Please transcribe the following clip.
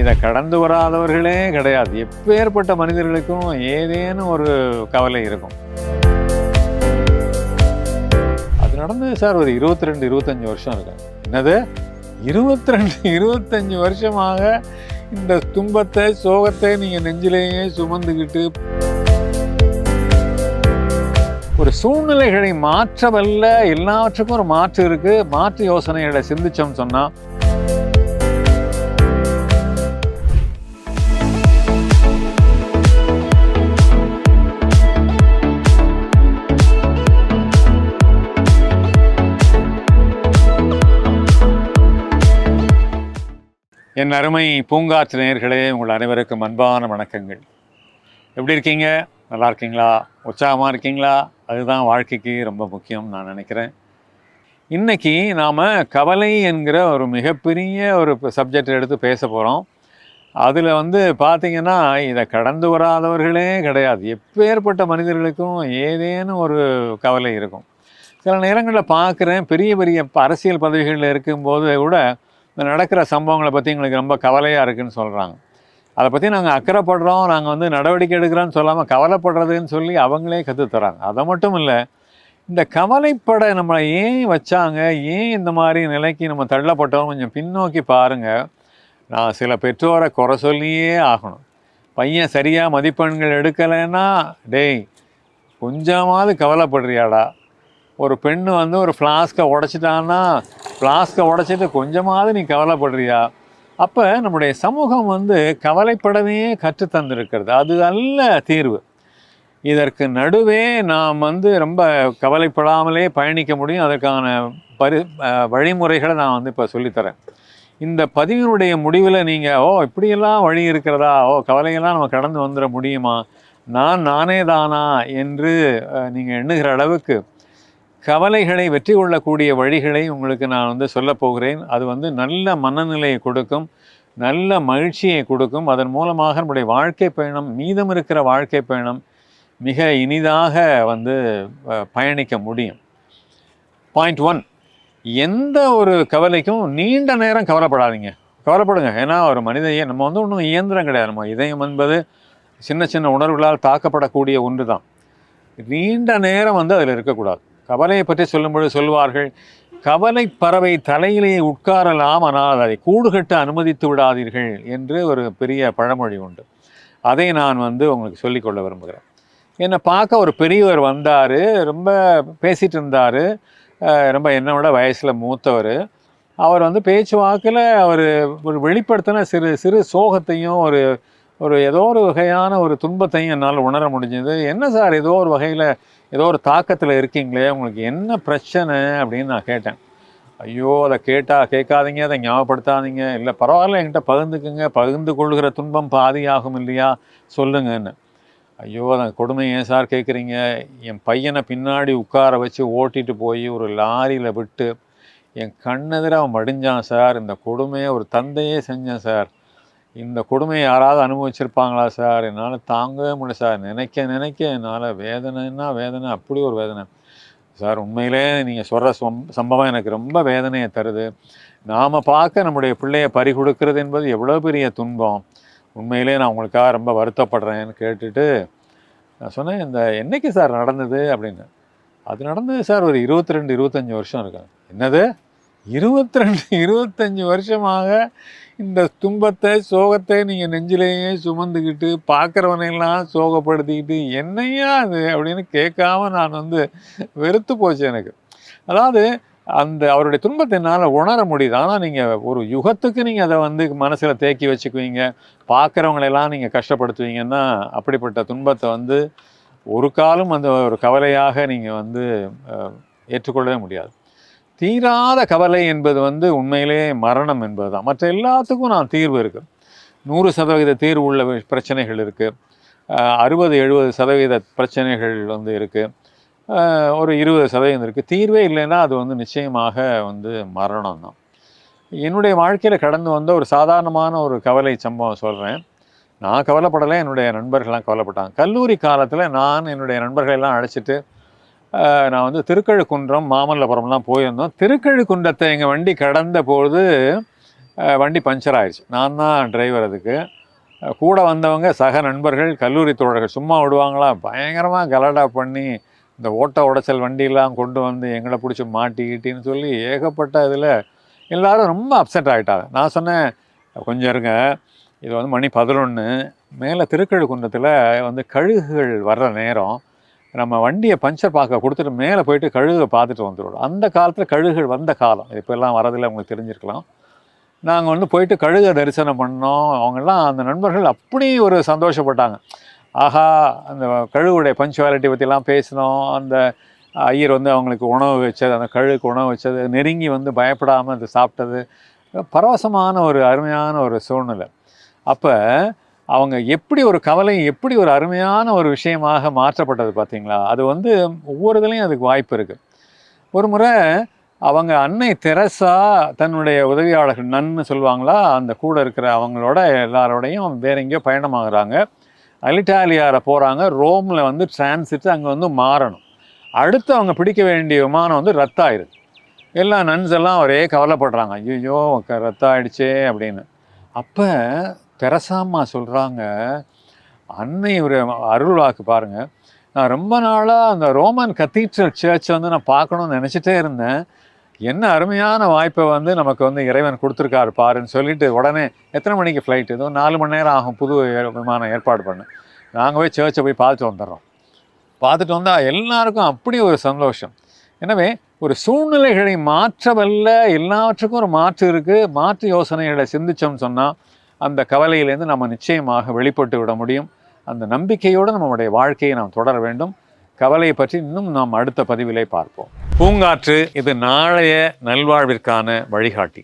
இதை கடந்து வராதவர்களே கிடையாது. எப்பேற்பட்ட மனிதர்களுக்கும் ஏதேனும் ஒரு கவலை இருக்கும். அது நடந்தது சார் ஒரு இருபத்தி ரெண்டு இருபத்தஞ்சி வருஷம் இருக்கு. என்னது? இருபத்தி ரெண்டு இருபத்தஞ்சி வருஷமாக இந்த துன்பத்தை சோகத்தை நீங்கள் நெஞ்சிலேயே சுமந்துக்கிட்டு ஒரு சூழ்நிலைகளை மாற்றவல்ல. எல்லாவற்றுக்கும் ஒரு மாற்று இருக்கு. மாற்று யோசனைகளை சிந்திச்சோம் சொன்னா என் அருமை பூங்காற்று நேர்களே உங்கள் அனைவருக்கும் அன்பான வணக்கங்கள். எப்படி இருக்கீங்க? நல்லா இருக்கீங்களா? உற்சாகமாக இருக்கீங்களா? அதுதான் வாழ்க்கைக்கு ரொம்ப முக்கியம் நான் நினைக்கிறேன். இன்றைக்கி நாம் கவலை என்கிற ஒரு மிகப்பெரிய ஒரு சப்ஜெக்ட் எடுத்து பேச போகிறோம் அதில் வந்து பார்த்திங்கன்னா இதை கடந்து வராதவர்களே கிடையாது. எப்பேற்பட்ட மனிதர்களுக்கும் ஏதேனும் ஒரு கவலை இருக்கும். சில நேரங்களில் பார்க்குறேன் பெரிய பெரிய அரசியல் பதவிகளில் இருக்கும்போது கூட இந்த நடக்கிற சம்பவங்களை பற்றி எங்களுக்கு ரொம்ப கவலையாக இருக்குதுன்னு சொல்கிறாங்க அதை பற்றி நாங்கள் அக்கறைப்படுறோம் நாங்கள் வந்து நடவடிக்கை எடுக்கிறோன்னு சொல்லாமல் கவலைப்படுறதுன்னு சொல்லி அவங்களே கற்றுத்தராங்க அதை மட்டும் இல்லை இந்த கவலைப்பட நம்மளை ஏன் வச்சாங்க ஏன் இந்த மாதிரி நிலைக்கு நம்ம தள்ளப்பட்டோம் கொஞ்சம் பின்னோக்கி பாருங்கள் நான் சில பெற்றோரை குறை சொல்லியே ஆகணும். பையன் சரியாக மதிப்பெண்கள் எடுக்கலைன்னா டேய் கொஞ்சமாவது கவலைப்படுறியாடா? ஒரு பெண் வந்து ஒரு ஃப்ளாஸ்க்கை உடைச்சிட்டான்னா ஃப்ளாஸ்க்கை உடைச்சிட்டு கொஞ்சமாவது நீ கவலைப்படுறியா? அப்போ நம்முடைய சமூகம் வந்து கவலைப்படவே கற்று தந்திருக்கிறது. அது அல்ல தீர்வு. இதற்கு நடுவே நாம் வந்து ரொம்ப கவலைப்படாமலே பயணிக்க முடியும். அதற்கான பரி வழிமுறைகளை நான் வந்து இப்போ சொல்லித்தரேன். இந்த பதிவினுடைய முடிவில் நீங்கள் ஓ இப்படியெல்லாம் வழி இருக்கிறதா? ஓ கவலையெல்லாம் நம்ம கடந்து வந்துட முடியுமா? நான் நானே தானா என்று நீங்கள் எண்ணுகிற அளவுக்கு கவலைகளை வெற்றி கொள்ளக்கூடிய வழிகளை உங்களுக்கு நான் வந்து சொல்லப்போகிறேன் அது வந்து நல்ல மனநிலையை கொடுக்கும் நல்ல மகிழ்ச்சியை கொடுக்கும். அதன் மூலமாக நம்முடைய வாழ்க்கை பயணம் மீதம் இருக்கிற வாழ்க்கை பயணம் மிக இனிதாக வந்து பயணிக்க முடியும். பாயிண்ட் ஒன் எந்த ஒரு கவலைக்கும் நீண்ட நேரம் கவலைப்படாதீங்க. கவலைப்படுங்க. ஏன்னா ஒரு மனித நம்ம வந்து ஒன்றும் இயந்திரம் கிடையாது. நம்ம இதயம் என்பது சின்ன சின்ன உணர்வுகளால் தாக்கப்படக்கூடிய ஒன்று தான் நீண்ட நேரம் வந்து அதில் இருக்கக்கூடாது. கவலையை பற்றி சொல்லும்பொழுது சொல்வார்கள் கவலை பறவை தலையிலேயே உட்காரலாம் ஆனால் அதை கூடுகட்ட அனுமதித்து விடாதீர்கள் என்று ஒரு பெரிய பழமொழி உண்டு. அதை நான் வந்து உங்களுக்கு சொல்லிக்கொள்ள விரும்புகிறேன். என்னை பார்க்க ஒரு பெரியவர் வந்தார் ரொம்ப பேசிகிட்டு இருந்தார். ரொம்ப என்னோட விட வயசில் மூத்தவர். அவர் வந்து பேச்சு வாக்கில் அவர் ஒரு வெளிப்படுத்தின சிறு சிறு சோகத்தையும் ஒரு ஒரு ஏதோ ஒரு வகையான ஒரு துன்பத்தையும் என்னால் உணர முடிஞ்சது. என்ன சார் ஏதோ ஒரு வகையில் ஏதோ ஒரு தாக்கத்தில் இருக்கீங்களே உங்களுக்கு என்ன பிரச்சனை அப்படின்னு நான் கேட்டேன். ஐயோ அதை கேட்டால் கேட்காதீங்க அதை ஞாபகப்படுத்தாதீங்க. இல்லை பரவாயில்ல என்கிட்ட பகிர்ந்துக்குங்க பகிர்ந்து கொள்கிற துன்பம் பாதியாகும் இல்லையா? சொல்லுங்கன்னு. ஐயோ அதை கொடுமை ஏன் சார் கேட்குறீங்க? என் பையனை பின்னாடி உட்கார வச்சு ஓட்டிட்டு போய் ஒரு லாரியில் விட்டு என் கண்ணெதிர அவன் மடிஞ்சான் சார். இந்த கொடுமையை ஒரு தந்தையே செஞ்சேன் சார். இந்த கொடுமையை யாராவது அனுபவிச்சிருப்பாங்களா சார்? என்னால் தாங்கவே முடியல சார். நினைக்க நினைக்க என்னால் வேதனைன்னா வேதனை? அப்படி ஒரு வேதனை. சார் உண்மையிலே நீங்கள் சொல்கிற சம்பவம் எனக்கு ரொம்ப வேதனையை தருது. நாம் பார்க்க நம்முடைய பிள்ளையை பறி கொடுக்கறது என்பது எவ்வளோ பெரிய துன்பம். உண்மையிலே நான் உங்களுக்காக ரொம்ப வருத்தப்படுறேன்னு கேட்டுட்டு நான் சொன்னேன் இந்த என்னைக்கு சார் நடந்தது அப்படின்னு. அது நடந்தது சார் ஒரு இருபத்தி ரெண்டு இருபத்தஞ்சி வருஷம் இருக்கு. என்னது? இருபத்தி ரெண்டு இருபத்தஞ்சி வருஷமாக இந்த துன்பத்தை சோகத்தை நீங்கள் நெஞ்சிலேயே சுமந்துக்கிட்டு பார்க்குறவனையெல்லாம் சோகப்படுத்திக்கிட்டு என்னையா அது அப்படின்னு கேட்காம நான் வந்து வெறுத்து போச்சு எனக்கு. அதாவது அந்த அவருடைய துன்பத்தை என்னால் உணர முடியுது. ஆனால் நீங்கள் ஒரு யுகத்துக்கு நீங்கள் அதை வந்து மனசில் தேக்கி வச்சுக்குவீங்க. பார்க்குறவங்களெல்லாம் நீங்கள் கஷ்டப்படுத்துவீங்கன்னா அப்படிப்பட்ட துன்பத்தை வந்து ஒரு காலம் அந்த ஒரு கவலையாக நீங்கள் வந்து ஏற்றுக்கொள்ளவே முடியாது. தீராத கவலை என்பது வந்து உண்மையிலேயே மரணம் என்பது தான் மற்ற எல்லாத்துக்கும் நான் தீர்வு இருக்குது நூறு சதவீத தீர்வு உள்ள பிரச்சனைகள் இருக்குது அறுபது எழுபது சதவீத பிரச்சனைகள் வந்து இருக்குது ஒரு இருபது சதவீதம் இருக்குது தீர்வே இல்லைன்னா அது வந்து நிச்சயமாக வந்து மரணம் தான். என்னுடைய வாழ்க்கையில் கடந்து வந்த ஒரு சாதாரணமான ஒரு கவலை சம்பவம் சொல்கிறேன் நான் கவலைப்படலை. என்னுடைய நண்பர்கள்லாம் கவலைப்பட்டாங்க. கல்லூரி காலத்தில் நான் என்னுடைய நண்பர்களெல்லாம் அழைச்சிட்டு நான் வந்து திருக்கழுக்குன்றம் மாமல்லபுரம்லாம் போயிருந்தோம். திருக்கழுக்குன்றத்தை எங்கள் வண்டி கடந்த போது வண்டி பஞ்சர் ஆயிடுச்சு. நான் தான் டிரைவர் அதுக்கு. கூட வந்தவங்க சக நண்பர்கள் கல்லூரி தோழர்கள் சும்மா விடுவாங்களா? பயங்கரமாக கலடா பண்ணி இந்த ஓட்ட உடைச்சல் வண்டியெல்லாம் கொண்டு வந்து எங்களை பிடிச்சி மாட்டிக்கிட்டின்னு சொல்லி ஏகப்பட்ட இதில் எல்லோரும் ரொம்ப அப்செட் ஆகிட்டாங்க நான் சொன்னேன் கொஞ்சம் இருங்க இது வந்து மணி பதினொன்று மேலே திருக்கழுக்குன்றத்தில் வந்து கழுகுகள் வர்ற நேரம் நம்ம வண்டியை பஞ்சர் பார்க்க கொடுத்துட்டு மேலே போயிட்டு கழுகை பார்த்துட்டு வந்துடுவோம் அந்த காலத்தில் கழுகுகள் வந்த காலம். இப்போல்லாம் வரதில்லை உங்களுக்கு தெரிஞ்சிருக்கலாம். நாங்கள் வந்து போயிட்டு கழுகை தரிசனம் பண்ணோம். அவங்கெல்லாம் அந்த நண்பர்கள் அப்படி ஒரு சந்தோஷப்பட்டாங்க. ஆஹா அந்த கழுகுடைய பஞ்சுவாலிட்டி பற்றிலாம் பேசினோம். அந்த ஐயர் வந்து அவங்களுக்கு உணவு வச்சது அந்த கழுகுக்கு உணவு வச்சது நெருங்கி வந்து பயப்படாமல் அது சாப்பிட்டது. பரவசமான ஒரு அருமையான ஒரு சூழ்நிலை. அப்போ அவங்க எப்படி ஒரு கவலை எப்படி ஒரு அருமையான ஒரு விஷயமாக மாற்றப்பட்டது பார்த்தீங்களா? அது வந்து ஒவ்வொரு இதுலேயும் அதுக்கு வாய்ப்பு இருக்குது ஒரு முறை அவங்க அன்னை தெரசா தன்னுடைய உதவியாளர்கள் நன்னு சொல்லுவாங்களா? அந்த கூட இருக்கிற அவங்களோட எல்லாரோடையும் வேற எங்கேயோ பயணமாகறாங்க அலிட்டாலியாவில் போகிறாங்க ரோமில் வந்து டிரான்சிட் அங்கே வந்து மாறணும். அடுத்து அவங்க பிடிக்க வேண்டிய விமானம் வந்து ரத்தாயிருது எல்லா நன்ஸ் எல்லாம் ஒரே கவலைப்படுறாங்க. ஐயோ ரத்தாயிடுச்சே அப்படின்னு. அப்போ தெரசாம்மா சொல்கிறாங்க அன்னை ஒரு பாருங்கள் நான் ரொம்ப நாளாக அந்த ரோமன் கத்தீட்ரல் சர்ச்சை வந்து நான் பார்க்கணும்னு நினச்சிட்டே இருந்தேன். என்ன அருமையான வாய்ப்பை வந்து நமக்கு வந்து இறைவன் கொடுத்துருக்காரு பாருன்னு சொல்லிட்டு உடனே எத்தனை மணிக்கு ஃப்ளைட் ஏதோ நாலு மணி நேரம் ஆகும் புது விமானம் ஏற்பாடு பண்ணு. நாங்கள் போய் சர்ச்சை போய் பார்த்துட்டு வந்துடுறோம். பார்த்துட்டு வந்தால் எல்லாருக்கும் அப்படி ஒரு சந்தோஷம். எனவே ஒரு சூழ்நிலைகளை மாற்றவல்ல. எல்லாவற்றுக்கும் ஒரு மாற்று இருக்குது மாற்று யோசனைகளை சிந்திச்சோம்னு சொன்னால் அந்த கவலையிலேருந்து நம்ம நிச்சயமாக வெளிப்பட்டு விட முடியும். அந்த நம்பிக்கையோடு நம்முடைய வாழ்க்கையை நாம் தொடர வேண்டும். கவலையை பற்றி இன்னும் நாம் அடுத்த பதிவிலே பார்ப்போம். பூங்காற்று இது நாளைய நல்வாழ்விற்கான வழிகாட்டி.